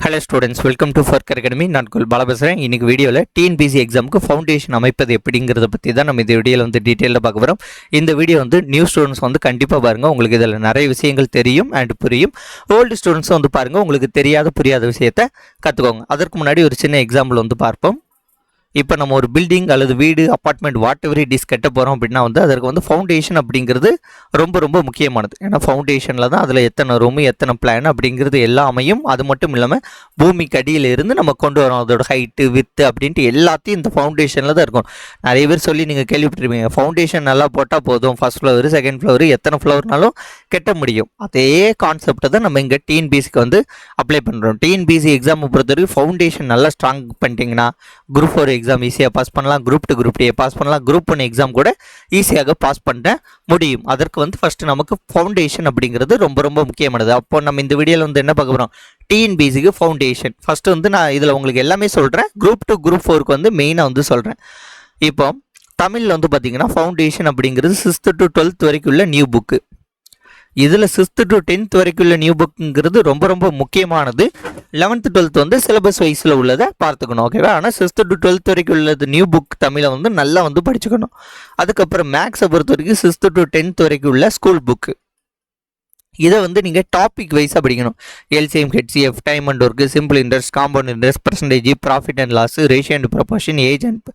Hello students welcome to ஃபர்க் academy நான் குல் பாலா பேசுகிறேன் இன்னைக்கு வீடியோவில் டிஎன்பிசி எக்ஸாமுக்கு ஃபவுண்டேஷன் அமைப்பது எப்படிங்கிறத பற்றி தான் நம்ம இந்த வீடியோவில் வந்து டீட்டெயிலில் பார்க்க போகிறோம் இந்த வீடியோ வந்து நியூ ஸ்டூடெண்ட்ஸ் வந்து கண்டிப்பாக பாருங்கள் உங்களுக்கு இதில் நிறைய விஷயங்கள் தெரியும் அண்ட் புரியும். ஓல்டு ஸ்டூடெண்ட்ஸும் வந்து பாருங்கள் உங்களுக்கு தெரியாத புரியாத விஷயத்தை கற்றுக்கோங்க அதற்கு முன்னாடி ஒரு சின்ன எக்ஸாம்பிள் வந்து பார்ப்போம். இப்போ நம்ம ஒரு பில்டிங் அல்லது வீடு அப்பார்ட்மெண்ட் வாட் எவரி டிஸ் கட்ட போகிறோம் அப்படின்னா வந்து அதற்கு வந்து ஃபவுண்டேஷன் அப்படிங்கிறது ரொம்ப ரொம்ப முக்கியமானது. ஏன்னா ஃபவுண்டேஷனில் தான் அதில் எத்தனை ரூம் எத்தனை பிளான் அப்படிங்கிறது எல்லாமையும் அது மட்டும் இல்லாமல் பூமிக்கு அடியில் இருந்து நம்ம கொண்டு வரோம். அதோட ஹைட்டு வித்து அப்படின்ட்டு எல்லாத்தையும் இந்த ஃபவுண்டேஷனில் தான் இருக்கும். நிறைய பேர் சொல்லி நீங்கள் கேள்விப்பட்டிருப்பீங்க ஃபவுண்டேஷன் நல்லா போட்டால் போதும். ஃபஸ்ட் ஃப்ளவர் செகண்ட் ஃப்ளவர் எத்தனை ஃப்ளவர்னாலும் கட்ட முடியும். அதே கான்செப்டை தான் நம்ம இங்கே டிஎன்பிசிக்கு வந்து அப்ளை பண்ணுறோம் டிஎன்பிசி எக்ஸாமை பொறுத்தவரைக்கும் ஃபவுண்டேஷன் நல்லா ஸ்ட்ராங் பண்ணிட்டீங்கன்னா குரூப் ஃபோர் எக்ஸாம் ஈஸியாக பாஸ் பண்ணலாம். குரூப் டூ குரூப் டே பாஸ் பண்ணலாம். குரூப் ஒன் எக்ஸாம் கூட ஈஸியாக பாஸ் பண்ண முடியும். அதற்கு வந்து ஃபஸ்ட்டு நமக்கு ஃபவுண்டேஷன் அப்படிங்கிறது ரொம்ப ரொம்ப முக்கியமானது. அப்போ நம்ம இந்த வீடியோவில் வந்து என்ன பார்க்க போகிறோம் டிஎன்பிசிக்கு ஃபவுண்டேஷன் ஃபஸ்ட்டு வந்து நான் இதில் உங்களுக்கு எல்லாமே சொல்கிறேன் குரூப் டூ குரூப் ஃபோருக்கு வந்து மெயினாக வந்து சொல்கிறேன் இப்போ தமிழில் வந்து பார்த்தீங்கன்னா ஃபவுண்டேஷன் அப்படிங்கிறது சிக்ஸ்த்து டு டுவெல்த் வரைக்கும் உள்ள நியூ புக்கு இதில் சிக்ஸ்த்து டு டென்த் வரைக்கும் உள்ள நியூ புக்குங்கிறது ரொம்ப ரொம்ப முக்கியமானது. லெவன்த்து டுவெல்த் வந்து சிலபஸ் வைஸில் உள்ளதை பார்த்துக்கணும் ஓகேவா ஆனால் சிக்ஸ்த்து டு டுவெல்த் வரைக்கும் உள்ளது நியூ புக் தமிழை வந்து நல்லா வந்து படிச்சுக்கணும். அதுக்கப்புறம் மேக்ஸை பொறுத்த வரைக்கும் சிக்ஸ்த்து டு டென்த் வரைக்கும் உள்ள ஸ்கூல் புக்கு இதை வந்து நீங்கள் டாபிக் வைஸாக படிக்கணும். LCM HCF time and work simple interest compound interest percentage profit and loss ratio and proportion age and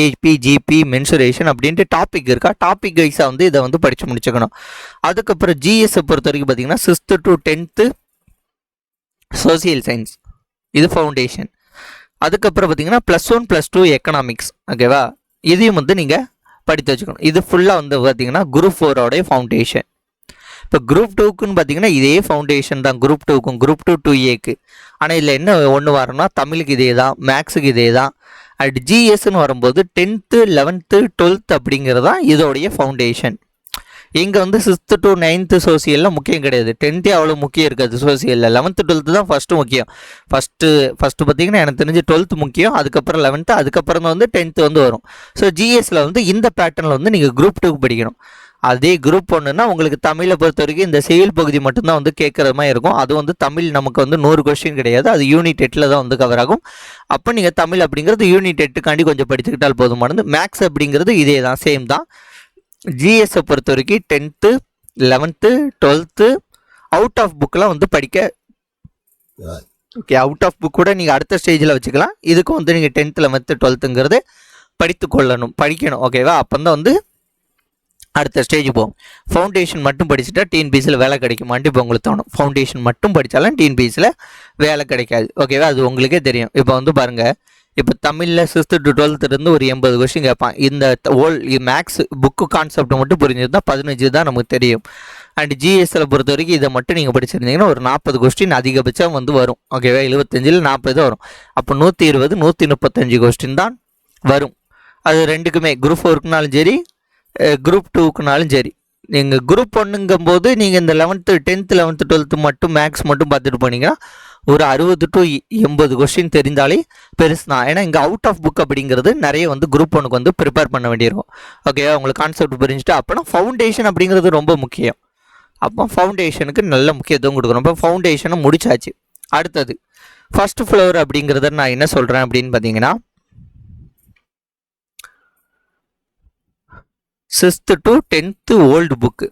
ஏஜ்பி GP mensuration அப்படின்ட்டு டாபிக் இருக்கா? டாபிக் வைஸாக வந்து இதை வந்து படித்து முடிச்சுக்கணும். அதுக்கப்புறம் ஜிஎஸ்ஸை பொறுத்த வரைக்கும் பார்த்தீங்கன்னா sixth to tenth social science இது ஃபவுண்டேஷன் அதுக்கப்புறம் பார்த்தீங்கன்னா plus one plus two economics ஓகேவா இதையும் வந்து நீங்கள் படித்து வச்சுக்கணும். இது ஃபுல்லாக வந்து பார்த்தீங்கன்னா குரூப் ஃபோரோடைய ஃபவுண்டேஷன் இப்போ குரூப் டூக்குன்னு பார்த்தீங்கன்னா இதே ஃபவுண்டேஷன் தான் குரூப் டூக்கும் குரூப் டூ டூ ஏக்கு ஆனால் இதில் என்ன ஒன்று வரணும்னா தமிழுக்கு இதே தான் மேக்ஸுக்கு இதே தான். அட் ஜிஎஸ்ன்னு வரும்போது டென்த்து லெவன்த்து டுவெல்த் அப்படிங்கிறது தான் இதோடைய ஃபவுண்டேஷன் இங்கே வந்து சிக்ஸ்த்து டு நைன்த்து சோசியலில் முக்கியம் கிடையாது. டென்த்தே அவ்வளோ முக்கியம் இருக்காது சோசியலில் லெவன்த்து டுவெல்த்து தான் ஃபஸ்ட்டு முக்கியம். ஃபஸ்ட்டு ஃபஸ்ட்டு பார்த்தீங்கன்னா எனக்கு தெரிஞ்சு டுவெல்த்து முக்கியம் அதுக்கப்புறம் லெவன்த்து அதுக்கப்புறம் தான் வந்து டென்த்து வந்து வரும். ஸோ ஜிஎஸ்சில் வந்து இந்த பேட்டர்னில் வந்து நீங்கள் குரூப் டூக்கு படிக்கணும். அதே குரூப் ஒன்றுனா உங்களுக்கு தமிழை பொறுத்த வரைக்கும் இந்த செயல் பகுதி மட்டும்தான் வந்து கேட்குற மாதிரி இருக்கும். அது வந்து தமிழ் நமக்கு வந்து நூறு கொஸ்டின் கிடையாது. அது யூனிட் எட்டில் தான் வந்து கவர் ஆகும். அப்போ நீங்கள் தமிழ் அப்படிங்கிறது யூனிட் எட்டுக்காண்டி கொஞ்சம் படிச்சுக்கிட்டால் போதுமானது. மேக்ஸ் அப்படிங்கிறது இதே தான் சேம் தான். ஜிஎஸ்ஸை பொறுத்த வரைக்கும் tenth eleventh twelfth out of புக்கெலாம் வந்து படிக்க ஓகே அவுட் ஆஃப் புக் கூட நீங்கள் அடுத்த ஸ்டேஜில் வச்சுக்கலாம். இதுக்கு வந்து நீங்கள் டென்த்து லெவன்த்து டுவெல்த்துங்கிறது படித்து கொள்ளணும் படிக்கணும் ஓகேவா அப்போ தான் வந்து அடுத்த ஸ்டேஜ் போகும் ஃபவுண்டேஷன் மட்டும் படிச்சுட்டா டிஎன்பிசியில் வேலை கிடைக்குமான்ட்டு இப்போ உங்களுக்கு தோணும். ஃபவுண்டேஷன் மட்டும் படித்தாலும் டிஎன்பிசியில் வேலை கிடைக்காது. ஓகேவா அது உங்களுக்கே தெரியும். இப்போ வந்து பாருங்கள் இப்போ தமிழில் சிக்ஸ்த்து டு டுவெல்த்துலேருந்து இருந்து ஒரு எண்பது கொஸ்டின் கேட்பான். இந்த ஓல் மேக்ஸ் புக்கு கான்செப்ட் மட்டும் புரிஞ்சிருந்தால் பதினஞ்சு தான் நமக்கு தெரியும். அண்ட் ஜிஎஸ்எல் பொறுத்த வரைக்கும் இதை மட்டும் நீங்கள் படிச்சிருந்தீங்கன்னா ஒரு நாற்பது கொஸ்டின் அதிகபட்சம் வந்து வரும். ஓகேவா எழுபத்தஞ்சில் நாற்பது வரும். அப்போ நூற்றி இருபது நூற்றி முப்பத்தஞ்சு கொஸ்டின் தான் வரும். அது ரெண்டுக்குமே. குரூப் ஒர்க்னாலும் சரி குரூப் டூக்குனாலும் சரி. நீங்கள் குரூப் ஒன்றுங்கும் போது நீங்கள் இந்த லெவன்த்து டென்த்து லெவன்த்து டுவெல்த்து மட்டும் மேக்ஸ் மட்டும் பார்த்துட்டு போனீங்கன்னா ஒரு அறுபது டு எண்பது கொஸ்டின் தெரிந்தாலே பெருசு தான். ஏன்னா இங்கே அவுட் ஆஃப் புக் அப்படிங்கிறது நிறைய வந்து குரூப் ஒனுக்கு வந்து ப்ரிப்பேர் பண்ண வேண்டியிருக்கும். ஓகே உங்களுக்கு கான்செப்ட் புரிஞ்சுட்டு அப்போனா ஃபவுண்டேஷன் அப்படிங்கிறது ரொம்ப முக்கியம். அப்போ ஃபவுண்டேஷனுக்கு நல்ல முக்கியத்துவம் கொடுக்கணும். இப்போ ஃபவுண்டேஷனை முடிச்சாச்சு. அடுத்தது ஃபர்ஸ்ட் ஃப்ளோர் அப்படிங்கிறத நான் என்ன சொல்கிறேன் அப்படின்னு பார்த்தீங்கன்னா sixth to tenth old book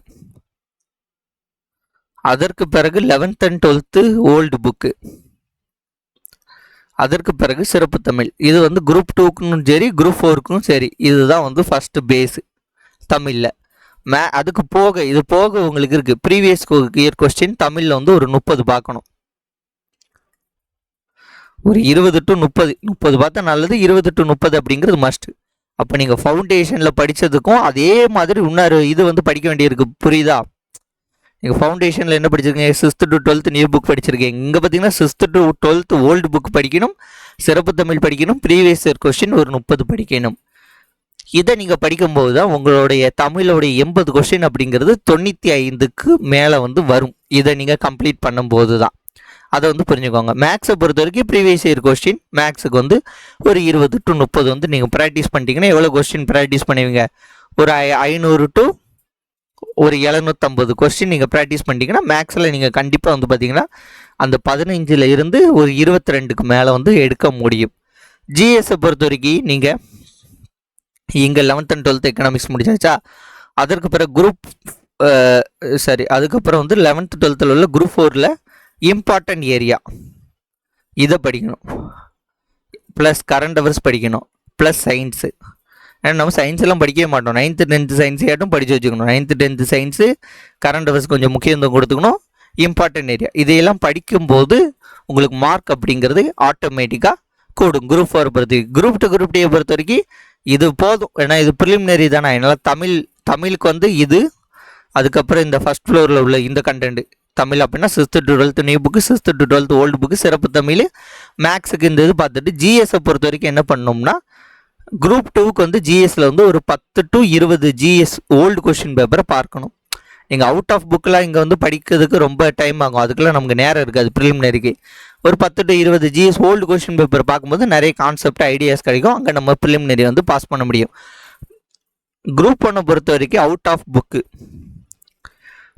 அதற்கு பிறகு eleventh and twelfth old book அதற்கு பிறகு சிறப்பு தமிழ். இது வந்து குரூப் டூக்கும் சரி குரூப் ஃபோருக்கும் சரி. இதுதான் வந்து ஃபஸ்ட்டு பேஸு தமிழில். மே அதுக்கு போக இது போக உங்களுக்கு இருக்குது ப்ரீவியஸ் இயர் கொஸ்டின் தமிழில் வந்து ஒரு முப்பது பார்க்கணும். ஒரு இருபது டு முப்பது. முப்பது பார்த்தா நல்லது இருபது டு முப்பது அப்படிங்கிறது மஸ்ட்டு அப்போ நீங்கள் ஃபவுண்டேஷனில் படித்ததுக்கும் அதே மாதிரி இன்னொரு இது வந்து படிக்க வேண்டியிருக்கு. புரியுதா? நீங்கள் ஃபவுண்டேஷனில் என்ன படிச்சிருக்கீங்க? Sixth to twelfth new book படிச்சிருக்கீங்க. இங்கே பார்த்தீங்கன்னா sixth to twelfth old book படிக்கணும். சிறப்பு தமிழ் படிக்கணும். ப்ரீவியஸ் இயர் கொஸ்டின் ஒரு முப்பது படிக்கணும். இதை நீங்கள் படிக்கும்போது தான் உங்களுடைய தமிழோடைய எண்பது கொஸ்டின் அப்படிங்கிறது தொண்ணூற்றி ஐந்துக்கு மேலே வந்து வரும். இதை நீங்கள் கம்ப்ளீட் பண்ணும்போது தான். அதை வந்து புரிஞ்சுக்கோங்க. மேக்ஸை பொறுத்த வரைக்கும் ப்ரீவியஸ் இயர் கொஸ்டின் மேக்ஸுக்கு வந்து ஒரு இருபது டு முப்பது வந்து நீங்கள் ப்ராக்டிஸ் பண்ணிட்டீங்கன்னா எவ்வளோ கொஸ்டின் ப்ராக்டிஸ் பண்ணுவீங்க? ஒரு ஐ ஐநூறு டு ஒரு எழுநூற்றம்பது கொஸ்டின் நீங்கள் ப்ராக்டிஸ் பண்ணிட்டீங்கன்னா மேக்ஸில் நீங்கள் கண்டிப்பாக வந்து பார்த்தீங்கன்னா அந்த பதினஞ்சில் இருந்து ஒரு இருபத்தி ரெண்டுக்கு மேலே வந்து எடுக்க முடியும். ஜிஎஸை பொறுத்த வரைக்கும் நீங்கள் இங்கே லெவன்த் அண்ட் டுவெல்த் எக்கனாமிக்ஸ் முடிச்சாச்சா அதற்கு பிறகு குரூப் சரி அதுக்கப்புறம் வந்து லெவன்த் டுவெல்த்தில் உள்ள குரூப் ஃபோரில் இம்பார்ட்டன்ட் ஏரியா இதை படிக்கணும். ப்ளஸ் கரண்ட் அவர்ஸ் படிக்கணும். ப்ளஸ் சயின்ஸு ஏன்னா நம்ம சயின்ஸ் எல்லாம் படிக்கவே மாட்டோம். நைன்த்து டென்த்து சயின்ஸ் படித்து வச்சுக்கணும். Ninth tenth science current affairs கொஞ்சம் முக்கியத்துவம் கொடுத்துக்கணும். இம்பார்ட்டன்ட் ஏரியா இதையெல்லாம் படிக்கும்போது உங்களுக்கு மார்க் அப்படிங்கிறது ஆட்டோமேட்டிக்காக கூடும். குரூப் ஃபோர் பொறுத்த குரூப் டு குரூப் டே பொறுத்த வரைக்கும் இது போதும். ஏன்னா இது ப்ரிலிமினரி தானே. என்னால் தமிழ் தமிழுக்கு வந்து இது அதுக்கப்புறம் இந்த ஃபஸ்ட் ஃப்ளோரில் உள்ள இந்த கண்டென்ட் தமிழ் அப்படின்னா sixth to twelfth new book sixth to twelfth old book சிறப்பு தமிழ். மேக்ஸுக்கு இந்த இது பார்த்துட்டு ஜிஎஸை பொறுத்த வரைக்கும் என்ன பண்ணோம்னா குரூப் டூக்கு வந்து ஜிஎஸ்ல வந்து ஒரு பத்து டு இருபது ஜிஎஸ் ஓல்டு கொஷின் பேப்பரை பார்க்கணும். நீங்கள் அவுட் ஆஃப் புக்கெலாம் இங்கே வந்து படிக்கிறதுக்கு ரொம்ப டைம் ஆகும். அதுக்கெல்லாம் நமக்கு நேரம் இருக்காது ப்ரிலிமினரிக்கு ஒரு பத்து டு இருபது ஜிஎஸ் ஓல்டு கொஷின் பேப்பர் பார்க்கும்போது நிறைய கான்செப்ட் ஐடியாஸ் கிடைக்கும். அங்கே நம்ம ப்ரிலிமினரி வந்து பாஸ் பண்ண முடியும். குரூப் ஒன்னை பொறுத்த வரைக்கும் அவுட் ஆஃப் புக்கு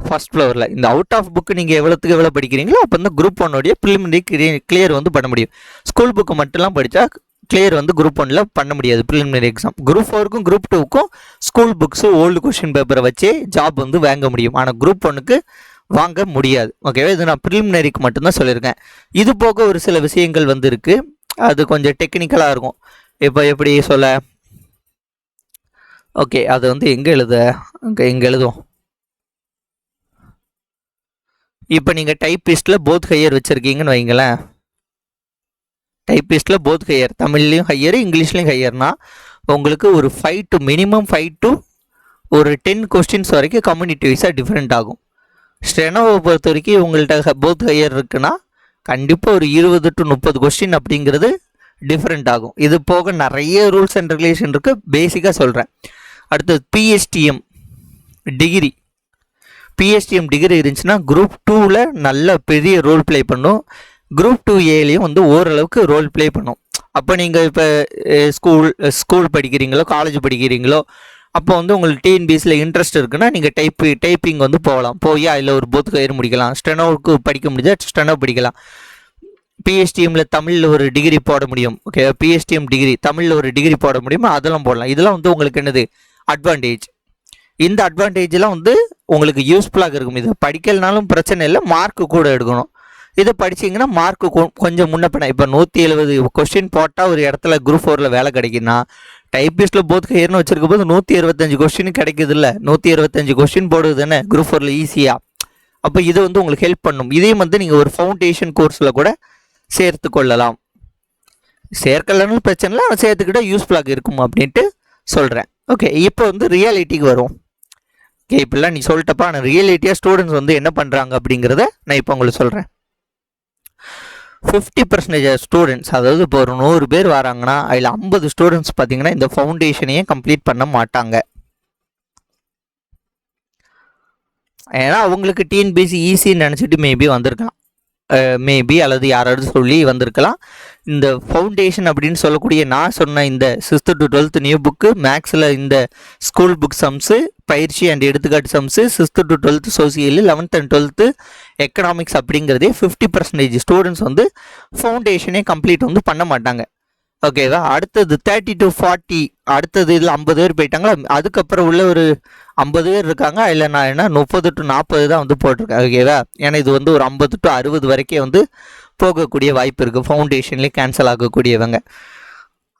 ஃபர்ஸ்ட் ஃப்ளோரில் இந்த அவுட் ஆஃப் புக்கு நீங்கள் எவ்வளோத்துக்கு எவ்வளோ படிக்கிறீங்களோ அப்போ வந்து குரூப் ஒன்னோடைய ப்ரிலிமினரி கிளியர் வந்து பண்ண முடியும். ஸ்கூல் புக்கு மட்டும்லாம் படித்தா கிளியர் வந்து குரூப் ஒனில் பண்ண முடியாது ப்ரிலிமினரி எக்ஸாம் குரூப் ஃபோருக்கும் குரூப் டூக்கும் ஸ்கூல் புக்ஸு ஓல்டு கொஷின் பேப்பரை வச்சே ஜாப் வந்து வாங்க முடியும். ஆனால் குரூப் ஒன்னுக்கு வாங்க முடியாது. ஓகேவா இது நான் ப்ரிலிமினரிக்கு மட்டும்தான் சொல்லியிருக்கேன். இது போக ஒரு சில விஷயங்கள் வந்து இருக்குது அது கொஞ்சம் டெக்னிக்கலாக இருக்கும். இப்போ எப்படி சொல்ல? ஓகே அது வந்து எங்கே எழுத? அங்கே எங்கே எழுதுவோம்? இப்போ நீங்கள் டைப்பிஸ்ட்டில் போத் ஹையர் வச்சுருக்கீங்கன்னு வைங்களேன். டைப்பிஸ்ட்டில் போத் ஹையர் தமிழ்லேயும் ஹையர் இங்கிலீஷ்லேயும் ஹையர்னா உங்களுக்கு ஒரு five to minimum five to ஒரு டென் கொஸ்டின்ஸ் வரைக்கும் கம்யூனிட்டி வைஸாக டிஃப்ரெண்ட் ஆகும். ஸ்டெனோவை பொறுத்த வரைக்கும் உங்கள்கிட்ட போத் ஹையர் இருக்குன்னா கண்டிப்பாக ஒரு இருபது டு முப்பது கொஸ்டின் அப்படிங்கிறது டிஃப்ரெண்ட் ஆகும். இது போக நிறைய ரூல்ஸ் அண்ட் ரெகுலேஷன் இருக்குது பேசிக்காக சொல்கிறேன் அடுத்தது பிஎஸ்டிஎம் டிகிரி பிஎஸ்டிஎம் டிகிரி இருந்துச்சுன்னா குரூப் டூவில் நல்ல பெரிய ரோல் ப்ளே பண்ணும். குரூப் டூ ஏலையும் வந்து ஓரளவுக்கு ரோல் ப்ளே பண்ணும். அப்போ நீங்கள் இப்போ ஸ்கூல் ஸ்கூல் படிக்கிறீங்களோ காலேஜ் படிக்கிறீங்களோ அப்போ வந்து உங்களுக்கு டிஎன்பிஎஸ்சியில் இன்ட்ரெஸ்ட் இருக்குன்னா நீங்கள் டைப்பு டைப்பிங் வந்து போகலாம். போய் அதில் ஒரு போத்துக்கு கயிறு முடிக்கலாம். ஸ்டெனோவுக்கு படிக்க முடிஞ்சால் ஸ்டெனோ படிக்கலாம். பிஎஸ்டிஎம்மில் தமிழில் ஒரு டிகிரி போட முடியும். ஓகே பிஎஸ்டிஎம் டிகிரி தமிழில் ஒரு டிகிரி போட முடியுமா? அதெல்லாம் போடலாம். இதெல்லாம் வந்து உங்களுக்கு என்னது? அட்வான்டேஜ் இந்த அட்வான்டேஜ்லாம் வந்து உங்களுக்கு யூஸ்ஃபுல்லாக இருக்கும். இது படிக்கலனாலும் பிரச்சனை இல்லை. மார்க்கு கூட எடுக்கணும். இதை படிச்சீங்கன்னா மார்க்கு கொஞ்சம் முன்ன பண்ண இப்போ நூற்றி எழுபது கொஸ்டின் போட்டால் ஒரு இடத்துல குரூப் ஃபோரில் வேலை கிடைக்குன்னா டைப்பிஸ்ட்டில் போத் ஹையர்னு வச்சிருக்க போது நூற்றி இருபத்தஞ்சு கொஸ்டின் கிடைக்குது இல்லை. நூற்றி இருபத்தஞ்சு கொஸ்டின் போடுது தானே குரூப் ஃபோரில் ஈஸியாக அப்போ இது வந்து உங்களுக்கு ஹெல்ப் பண்ணும். இதையும் வந்து நீங்கள் ஒரு ஃபவுண்டேஷன் கோர்ஸில் கூட சேர்த்து கொள்ளலாம். சேர்க்கலன்னு பிரச்சனை இல்லை. ஆனால் சேர்த்துக்கிட்டால் யூஸ்ஃபுல்லாக இருக்கும் அப்படின்ட்டு சொல்கிறேன் ஓகே இப்போ வந்து ரியாலிட்டிக்கு வரும் ஓகே இப்படிலாம் நீ சொல்லிட்டப்பா ஆனால் ரியாலிட்டியாக ஸ்டூடெண்ட்ஸ் வந்து என்ன பண்ணுறாங்க அப்படிங்கிறத நான் இப்போ உங்களுக்கு சொல்கிறேன் ஃபிஃப்டி பர்சன்டேஜ் ஸ்டூடெண்ட்ஸ் அதாவது இப்போ ஒரு நூறு பேர் வராங்கன்னா அதில் ஐம்பது ஸ்டூடெண்ட்ஸ் பார்த்தீங்கன்னா இந்த ஃபவுண்டேஷனையே கம்ப்ளீட் பண்ண மாட்டாங்க. ஏன்னா அவங்களுக்கு டிஎன்பிசி ஈஸின்னு நினச்சிட்டு மேபி வந்திருக்கலாம். மேபி அல்லது யாராவது சொல்லி வந்திருக்கலாம். இந்த ஃபவுண்டேஷன் அப்படின்னு சொல்லக்கூடிய நான் சொன்ன இந்த sixth to twelfth new book மேக்ஸில் இந்த ஸ்கூல் புக் சம்ஸு பயிற்சி அண்ட் எடுத்துக்காட்டு sums sixth to twelfth social eleventh and twelfth economics அப்படிங்கிறதே ஃபிஃப்டி பர்சன்டேஜ் ஸ்டூடெண்ட்ஸ் வந்து ஃபவுண்டேஷனே கம்ப்ளீட் வந்து பண்ண மாட்டாங்க. ஓகேவா அடுத்தது தேர்ட்டி டு ஃபார்ட்டி அடுத்தது இதில் ஐம்பது பேர் போயிட்டாங்களா? அதுக்கப்புறம் உள்ள ஒரு ஐம்பது பேர் இருக்காங்க. இல்லை நான் என்ன முப்பது டு நாற்பது தான் வந்து போட்டிருக்கேன். ஓகேவா ஏன்னா இது வந்து ஒரு ஐம்பது டு அறுபது வரைக்கும் வந்து போகக்கூடிய வாய்ப்பு இருக்குது ஃபவுண்டேஷன்லேயே கேன்சல் ஆகக்கூடியவங்க.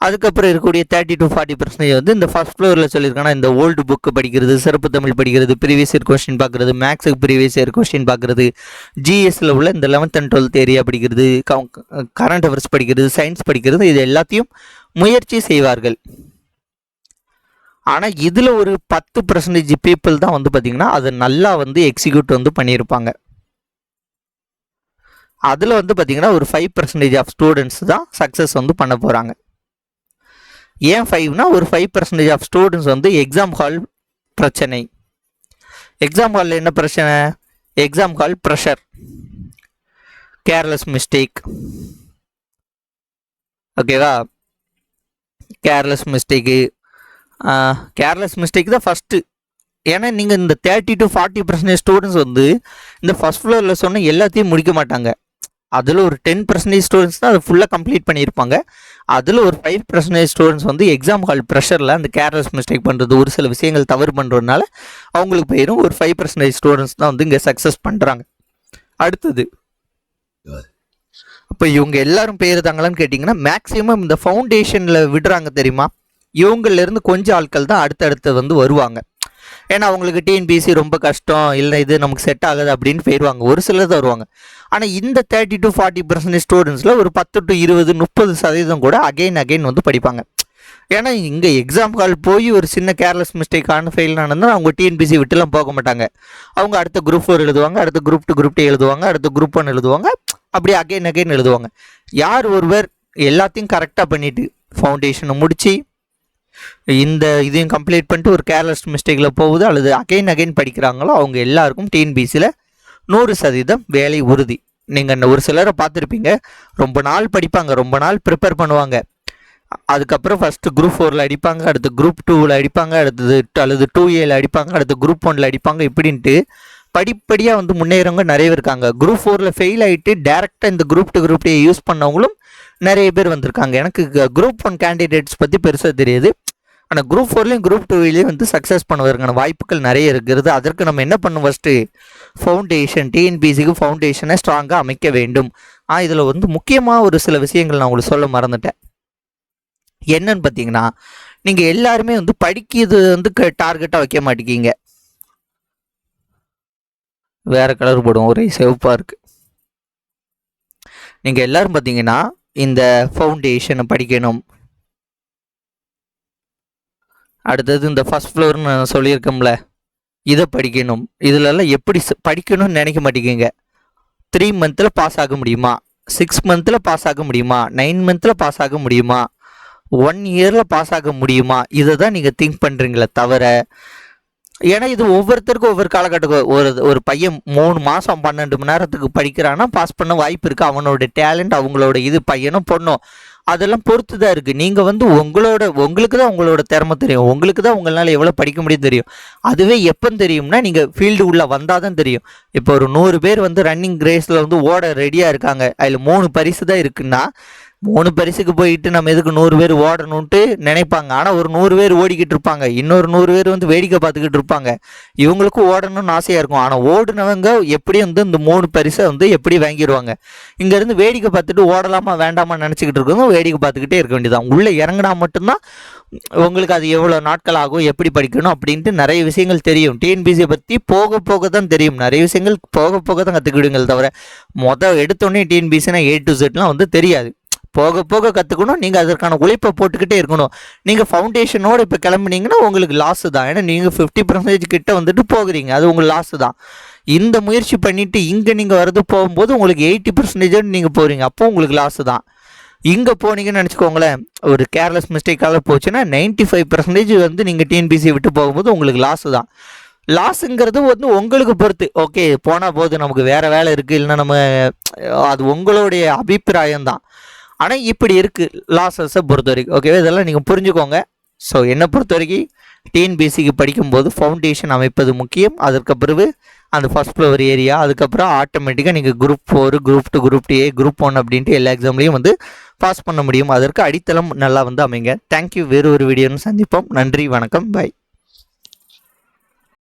அதுக்கப்புறம் இருக்கக்கூடிய தேர்ட்டி டு ஃபார்ட்டி பர்சன்டேஜ் வந்து இந்த ஃபஸ்ட் ஃப்ளோரில் சொல்லியிருக்காங்கன்னா இந்த ஓல்டு புக்கு படிக்கிறது சிறப்பு தமிழ் படிக்கிறது ப்ரீவியஸ் இயர் கொஸ்டின் பார்க்குறது மேக்ஸுக்கு ப்ரீவியஸ் இயர் கொஸ்டின் பார்க்குறது ஜிஎஸ்சில் உள்ள இந்த லெவன்த் அண்ட் டுவெல்த் ஏரியா படிக்கிறது கரண்ட் அஃபேர்ஸ் படிக்கிறது சயின்ஸ் படிக்கிறது இது எல்லாத்தையும் முயற்சி செய்வார்கள். ஆனால் இதில் ஒரு பத்து பர்சன்டேஜ் பீப்புள் தான் வந்து பார்த்திங்கன்னா அதை நல்லா வந்து எக்ஸிக்யூட் வந்து பண்ணியிருப்பாங்க. அதில் வந்து பார்த்திங்கன்னா ஒரு ஃபைவ் பர்சன்டேஜ் ஆஃப் ஸ்டூடெண்ட்ஸ் தான் சக்ஸஸ் வந்து பண்ண போகிறாங்க ஏன் ஃபைவ்னா ஒரு ஃபைவ் பர்சன்டேஜ் ஆஃப் ஸ்டூடெண்ட்ஸ் வந்து எக்ஸாம் ஹால் பிரச்சனை. எக்ஸாம் ஹாலில் என்ன பிரச்சனை? Exam hall pressure careless mistake ஓகேவா கேர்லெஸ் மிஸ்டேக்கு கேர்லெஸ் மிஸ்டேக் தான் ஃபஸ்ட்டு ஏன்னா நீங்கள் இந்த thirty to forty percentage students வந்து இந்த ஃபஸ்ட் ஃப்ளோரில் சொன்ன எல்லாத்தையும் முடிக்க மாட்டாங்க. அதில் ஒரு டென் பர்சன்டேஜ் ஸ்டூடெண்ட்ஸ் தான் அதை ஃபுல்லாக கம்ப்ளீட் பண்ணியிருப்பாங்க. அதில் ஒரு ஃபைவ் பர்சன்டேஜ் ஸ்டூடெண்ட்ஸ் வந்து எக்ஸாம் ஹால் ப்ரெஷரில் அந்த கேர்லெஸ் மிஸ்டேக் பண்ணுறது ஒரு சில விஷயங்கள் தவறு பண்ணுறதுனால அவங்களுக்கு போயிடும் ஒரு ஃபைவ் பர்சன்டேஜ் ஸ்டூடெண்ட்ஸ் தான் வந்து இங்கே சக்ஸஸ் பண்ணுறாங்க அடுத்தது. அப்போ இவங்க எல்லாரும் போயிருந்தாங்களான்னு கேட்டிங்கன்னா மேக்ஸிமம் இந்த ஃபவுண்டேஷனில் விடுறாங்க தெரியுமா? இவங்கள்லேருந்து கொஞ்சம் ஆட்கள் தான் அடுத்தடுத்து வந்து வருவாங்க. ஏன்னா அவங்களுக்கு டிஎன்பிசி ரொம்ப கஷ்டம் இல்லை இது நமக்கு செட் ஆகுது அப்படின்னு போயிடுவாங்க ஒரு சிலர் தான் வருவாங்க. ஆனால் இந்த தேர்ட்டி டு ஃபார்ட்டி பர்சன்டேஜ் ஸ்டூடெண்ட்ஸில் ஒரு பத்து டு இருபது முப்பது சதவீதம் கூட அகைன் அகைன் வந்து படிப்பாங்க. ஏன்னா இங்கே எக்ஸாம் கால் போய் ஒரு சின்ன கேர்லெஸ் மிஸ்டேக் ஆன ஃபெயில் ஆனதுனா அவங்க டிஎன்பிசி விட்டுலாம் போக மாட்டாங்க. அவங்க அடுத்த குரூப் ஃபோர் எழுதுவாங்க அடுத்த குரூப் டூ குரூப் டூ எழுதுவாங்க அடுத்த குரூப் ஒன் எழுதுவாங்க அப்படி அகைன் அகைன் எழுதுவாங்க. யார் ஒருவர் எல்லாத்தையும் கரெக்டாக பண்ணிவிட்டு ஃபவுண்டேஷனை முடித்து இந்த இதையும் கம்ப்ளீட் பண்ணிட்டு ஒரு கேர்லெஸ் மிஸ்டேக்கில் போகுது. அல்லது அகைன் அகைன் படிக்கிறாங்களோ அவங்க எல்லாருக்கும் டிஎன்பிசியில் நூறு சதவீதம் வேலை உறுதி. நீங்கள் ஒரு சிலரை பார்த்துருப்பீங்க. ரொம்ப நாள் படிப்பாங்க. ரொம்ப நாள் ப்ரிப்பேர் பண்ணுவாங்க. அதுக்கப்புறம் ஃபஸ்ட்டு குரூப் ஃபோரில் அடிப்பாங்க அடுத்து குரூப் டூவில் அடிப்பாங்க அடுத்தது அல்லது டூ ஏல அடிப்பாங்க அடுத்து குரூப் ஒனில் அடிப்பாங்க இப்படின்ட்டு படிப்படியாக வந்து முன்னேறவங்க நிறைய பேர் இருக்காங்க. குரூப் ஃபோரில் ஃபெயில் ஆகிட்டு டேரெக்டாக இந்த குரூப் டூ குரூப் டே யூஸ் பண்ணவங்களும் நிறைய பேர் வந்திருக்காங்க. எனக்கு குரூப் ஒன் கேண்டிடேட்ஸ் பற்றி பெருசாக தெரியுது. ஆனால் குரூப் ஃபோர்லேயும் குரூப் டூவிலையும் வந்து சக்ஸஸ் பண்ணுவதற்கான வாய்ப்புகள் நிறைய இருக்கிறது. அதற்கு நம்ம என்ன பண்ணும் ஃபஸ்ட்டு ஃபவுண்டேஷன் டிஎன்பிசிக்கு ஃபவுண்டேஷனை ஸ்ட்ராங்காக அமைக்க வேண்டும். ஆ இதில் வந்து முக்கியமாக ஒரு சில விஷயங்கள் நான் உங்களுக்கு சொல்ல மறந்துட்டேன். என்னன்னு பார்த்தீங்கன்னா நீங்கள் எல்லாருமே வந்து படிக்கிறது வந்து டார்கெட்டாக வைக்க மாட்டேங்கிங்க வேறு கலர் போடும் ஒரே சிவப்பாக இருக்குது நீங்கள் எல்லோரும் பார்த்தீங்கன்னா இந்த ஃபவுண்டேஷனை படிக்கணும். அடுத்தது இந்த ஃபர்ஸ்ட் ஃப்ளோர்னு நான் சொல்லியிருக்கோம்ல இதை படிக்கணும். இதுலலாம் எப்படி ச- படிக்கணும்னு நினைக்க மாட்டேங்கிங்க. த்ரீ மந்தில் பாஸ் ஆக முடியுமா? சிக்ஸ் மந்தில் பாஸ் ஆக முடியுமா? நைன் மந்தில் பாஸ் ஆக முடியுமா? ஒன் இயரில் பாஸ் ஆக முடியுமா? இதை தான் நீங்கள் திங்க் பண்ணுறீங்களே தவிர ஏன்னா இது ஒவ்வொருத்தருக்கும் ஒவ்வொரு காலகட்டத்துக்கு ஒரு ஒரு பையன் மூணு மாதம் பன்னெண்டு மணி நேரத்துக்கு படிக்கிறான்னா பாஸ் பண்ண வாய்ப்பு இருக்குது அவனோட டேலண்ட் அவங்களோட இது பையனும் பொண்ணும். அதெல்லாம் பொறுத்து தான் இருக்குது நீங்கள் வந்து உங்களோட உங்களுக்கு தான் உங்களோட திறமை தெரியும். உங்களுக்கு தான் உங்களால் எவ்வளோ படிக்க முடியும் தெரியும். அதுவே எப்போ தெரியும்னா நீங்கள் ஃபீல்டு உள்ளே வந்தால் தான் தெரியும். இப்போ ஒரு நூறு பேர் வந்து ரன்னிங் ரேஸில் வந்து ஓட ரெடியாக இருக்காங்க. அதில் மூணு பரிசு தான் இருக்குன்னா மூணு பரிசுக்கு போயிட்டு நம்ம எதுக்கு நூறு பேர் ஓடணுன்ட்டு நினைப்பாங்க. ஆனால் ஒரு நூறு பேர் ஓடிக்கிட்டு இருப்பாங்க. இன்னொரு நூறு பேர் வந்து வேடிக்கை பார்த்துக்கிட்டு இருப்பாங்க. இவங்களுக்கும் ஓடணும்னு ஆசையாக இருக்கும். ஆனால் ஓடுனவங்க எப்படி வந்து இந்த மூணு பரிசை வந்து எப்படி வாங்கிடுவாங்க இங்கேருந்து வேடிக்கை பார்த்துட்டு ஓடலாமா வேண்டாமா நினச்சிக்கிட்டு இருக்கவங்க வேடிக்கை பார்த்துக்கிட்டே இருக்க வேண்டியதான் உள்ளே இறங்கினா மட்டும்தான் உங்களுக்கு அது எவ்வளோ நாட்கள் ஆகும் எப்படி படிக்கணும் அப்படின்ட்டு நிறைய விஷயங்கள் தெரியும். டிஎன்பிசியை பற்றி போக போக தான் தெரியும். நிறைய விஷயங்கள் போக போக தான் கற்றுக்கிடுங்கள் தவிர மொதல் எடுத்தோடனே டிஎன்பிசினா ஏ டு செட்லாம் வந்து தெரியாது. போக போக கற்றுக்கணும் நீங்கள் அதற்கான உழைப்பை போட்டுக்கிட்டே இருக்கணும். நீங்கள் ஃபவுண்டேஷனோடு இப்போ கிளம்புனீங்கன்னா உங்களுக்கு லாஸு தான். ஏன்னா நீங்கள் ஃபிஃப்டி பர்சன்டேஜ் கிட்ட வந்துட்டு போகிறீங்க. அது உங்கள் லாஸு தான். இந்த முயற்சி பண்ணிவிட்டு இங்கே நீங்கள் வரது போகும்போது உங்களுக்கு எயிட்டி பர்சன்டேஜோடு நீங்கள் போகிறீங்க அப்போ உங்களுக்கு லாஸ் தான். இங்கே போனீங்கன்னு நினச்சிக்கோங்களேன். ஒரு கேர்லெஸ் மிஸ்டேக்காக போச்சுன்னா 95% ஃபைவ் பர்சன்டேஜ் வந்து நீங்கள் டிஎன்பிசி விட்டு போகும்போது உங்களுக்கு லாஸ் தான். லாஸுங்கிறது வந்து உங்களுக்கு பொறுத்து. ஓகே போனால் போது நமக்கு வேறு வேலை இருக்குது இல்லைன்னா நம்ம அது உங்களுடைய அபிப்பிராயம் தான் ஆனால் இப்படி இருக்குது லாஸஸை பொறுத்த வரைக்கும் ஓகேவா இதெல்லாம் நீங்கள் புரிஞ்சுக்கோங்க. ஸோ என்னை பொறுத்த வரைக்கும் டிஎன்பிசிக்கு படிக்கும்போது ஃபவுண்டேஷன் அமைப்பது முக்கியம். அதற்கு பிறகு அந்த ஃபர்ஸ்ட் ஃப்ளோர் ஏரியா அதுக்கப்புறம் ஆட்டோமேட்டிக்காக நீங்கள் group four group two group two A group one அப்படின்ட்டு எல்லா எக்ஸாம்லேயும் வந்து பாஸ் பண்ண முடியும். அதற்கு அடித்தளம் நல்லா வந்து அமைங்க. தேங்க்யூ வேறு ஒரு வீடியோன்னு சந்திப்போம். நன்றி. வணக்கம். பை